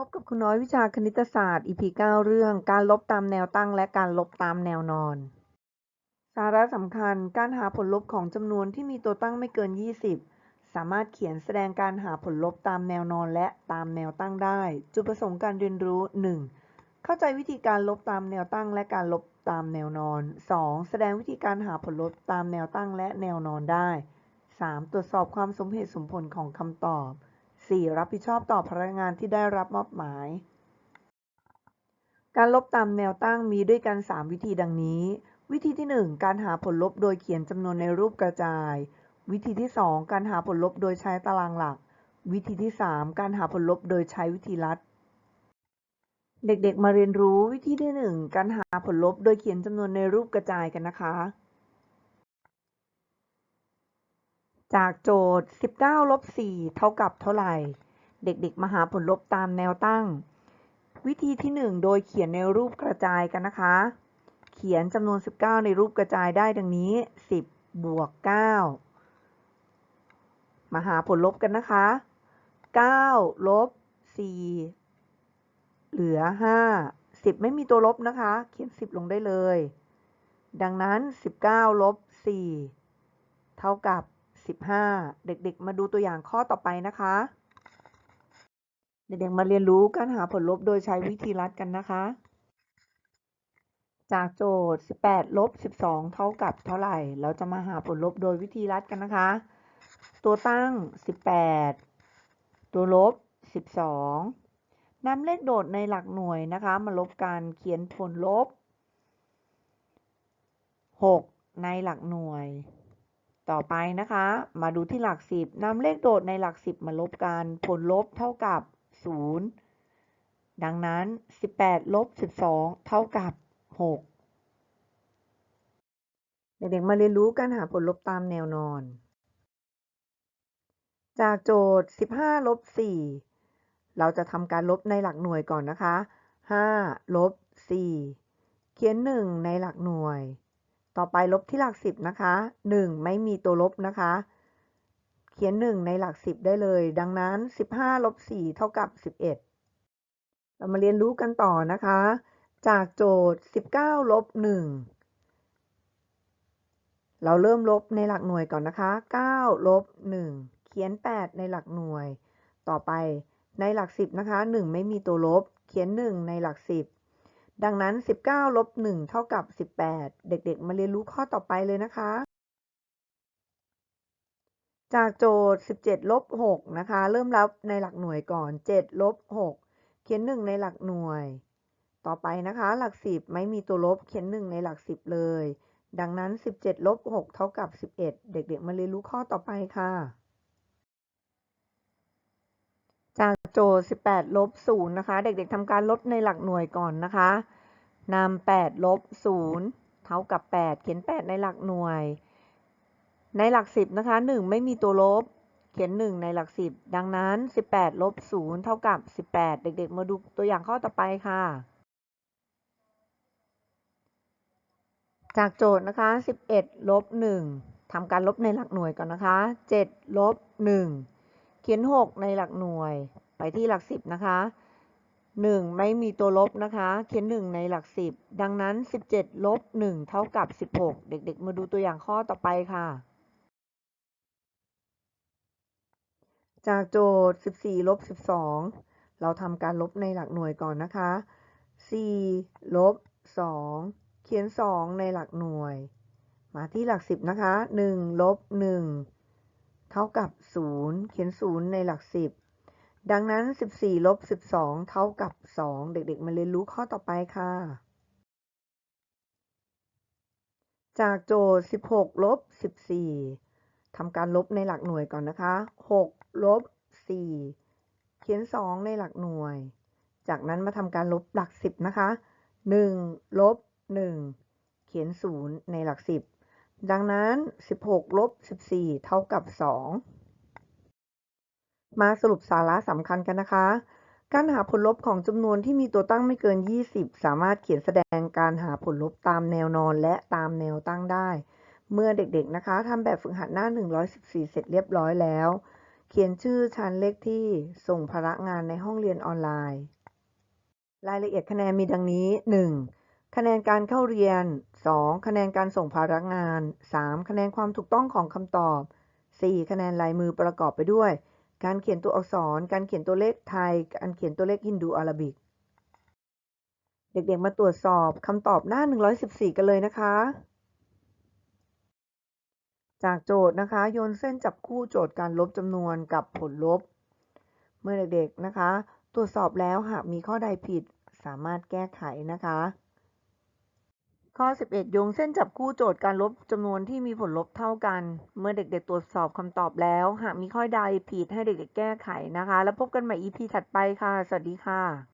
พบกับคุณน้อยวิชาคณิตศาสตร์ EP 9 เรื่อง การลบตามแนวตั้งและการลบตามแนวนอน สาระสำคัญ การหาผลลบของจำนวนที่มีตัวตั้งไม่เกิน 20 สามารถเขียนแสดงการหาผลลบตามแนวนอนและตามแนวตั้งได้ จุดประสงค์การเรียนรู้ 1. เข้าใจวิธีการลบตามแนวตั้งและการลบตามแนวนอน 2. แสดงวิธีการหาผลลบตามแนวตั้งและแนวนอนได้ 3. ตรวจสอบความสมเหตุสมผลของคำตอบ 4. รับผิดชอบต่อพนักงานที่ได้รับมอบหมาย การลบตามแนวตั้งมีด้วยกัน 3 วิธีดังนี้ วิธีที่ 1 การหาผลลบโดยเขียนจำนวนในรูปกระจาย วิธีที่ 2 การหาผลลบโดยใช้ตารางหลัก วิธีที่ 3 การหาผลลบโดยใช้วิธีลัด เด็กๆ มาเรียนรู้วิธีที่ 1 การหาผลลบโดยเขียนจำนวนในรูปกระจายกันนะคะ จากโจทย์ 19 ลบ 4 เท่ากับเท่าไหร่ เด็กๆ มาหาผลลบตามแนวตั้ง วิธีที่ 1 โดยเขียนในรูปกระจายกันนะคะ เขียนจำนวน 19 ในรูปกระจายได้ดังนี้ 10 บวก 9 มาหาผลลบกันนะคะ 9 ลบ 4 เหลือ 5 10 ไม่มีตัวลบนะคะ เขียน 10 ลงได้เลย ดังนั้น 19 ลบ 4 เท่ากับ 15 เด็กๆ มาดูตัวอย่างข้อต่อไปนะคะ เด็กๆ มาเรียนรู้การหาผลลบโดยใช้วิธีลัดกันนะคะ จากโจทย์ 18 ลบ 12 เท่ากับเท่าไหร่ เราจะมาหาผลลบโดยวิธีลัดกันนะคะ ตัวตั้ง 18 ตัวลบ 12นำเลขโดดในหลักหน่วยนะคะ มาลบกันเขียนผลลบ 6 ในหลักหน่วย ต่อไปนะคะ มาดูที่หลักสิบนำเลขโดดในหลักสิบมาลบกัน ผลลบเท่ากับ 0 ดังนั้น 18 ลบ 12 เท่ากับ 6 เด็กๆ มาเรียนรู้การหาผลลบตามแนวนอน จากโจทย์ 15 ลบ 4 เราจะทำการลบในหลักหน่วยก่อนนะคะ 5 ลบ 4 เขียน 1 ในหลักหน่วย ต่อไปลบที่หลักสิบนะคะ 1 ไม่มีตัวลบนะคะ เขียน 1 ในหลักสิบได้เลย ดังนั้น 15ลบ4เท่ากับ 11 เรามาเรียนรู้กันต่อนะคะ จากโจทย์ 19ลบ1เราเริ่มลบในหลักหน่วยก่อนนะคะ9ลบ1เขียน 8 ในหลักหน่วย ต่อไปในหลักสิบนะคะ 1 ไม่มีตัวลบ เขียน 1 ในหลักสิบ ดังนั้น 19ลบ1เท่ากับ 18 เด็กๆ มาเรียนรู้ข้อต่อไปเลยนะคะ จากโจทย์ 17ลบ6นะคะ เริ่มรับในหลักหน่วยก่อน 7ลบ6เขียน 1 ในหลักหน่วย ต่อไปนะคะ หลัก 10 ไม่มีตัวลบเขียน 1 ในหลัก 10 เลย ดังนั้น 17ลบ6เท่ากับ 11 เด็กๆ มาเรียนรู้ข้อต่อไปค่ะ จาก โจทย์ 18 ลบ 0 นะคะ เด็กๆทำการลบในหลักหน่วยก่อนนะคะนำ8 ลบ 0 เท่ากับ 8 เขียน 8 ในหลักหน่วย ในหลัก 10 นะคะ 1 ไม่มีตัวลบ เขียน 1 ในหลัก 10 ดังนั้น 18 ลบ 0 เท่ากับ 18 เด็กๆ มาดูตัวอย่างข้อต่อไปค่ะ จากโจทย์นะคะ 11 ลบ 1 ทำการลบในหลักหน่วยก่อนนะคะ 7 ลบ 1 เขียน 6 ในหลักหน่วย ไปที่หลัก10นะคะ 1 ไม่มีตัวลบนะคะ เขียน 1 ในหลัก10ดังนั้น 17 ลบ 1 เท่ากับ 16 เด็ก ๆ มาดูตัวอย่างข้อต่อไปค่ะ จากโจทย์ 14 ลบ 12 เราทำการลบในหลักหน่วยก่อนนะคะ 4 ลบ 2 เขียน 2 ในหลักหน่วย มาที่หลัก10นะคะ 1 ลบ 1 เท่ากับ 0 เขียน 0 ในหลัก10 ดังนั้น 14 ลบ 12 เท่ากับ 2 เด็กๆ มาเรียนรู้ข้อต่อไปค่ะ จากโจทย์ 16 ลบ 14 ทำการลบในหลักหน่วยก่อนนะคะ 6 ลบ 4 เขียน 2 ในหลักหน่วย จากนั้นมาทำการลบหลัก 10 นะคะ 1 ลบ 1 เขียน 0 ในหลัก 10 ดังนั้น 16 ลบ 14 เท่ากับ 2 มาสรุปสาระสำคัญกันนะคะ การหาผลลบของจำนวนที่มีตัวตั้งไม่เกิน 20 สามารถเขียนแสดงการหาผลลบตามแนวนอนและตามแนวตั้งได้ เมื่อเด็กๆนะคะทำแบบฝึกหัดหน้า 114 เสร็จเรียบร้อยแล้ว เขียนชื่อชั้นเลขที่ส่งภาระงานในห้องเรียนออนไลน์ รายละเอียดคะแนนมีดังนี้ 1. คะแนนการเข้าเรียน 2. คะแนนการส่งภาระงาน 3. คะแนนความถูกต้องของคำตอบ 4. คะแนนลายมือประกอบไปด้วย การเขียนตัวอักษร การเขียนตัวเลขไทย การเขียนตัวเลขฮินดูอาราบิก เด็กๆ มาตรวจสอบคำตอบหน้า 114 กันเลยนะคะ จากโจทย์นะคะ โยนเส้นจับคู่โจทย์การลบจำนวนกับผลลบ เมื่อเด็กๆ นะคะ ตรวจสอบแล้วหากมีข้อใดผิดสามารถแก้ไขนะคะ ข้อ 11 โยงเส้นจับคู่โจทย์การลบจำนวนที่มีผลลบเท่ากัน เมื่อเด็กๆ ตรวจสอบคำตอบแล้ว หากมีข้อใดผิดให้เด็กๆ แก้ไขนะคะ แล้วพบกันใหม่ EP ถัดไปค่ะ สวัสดีค่ะ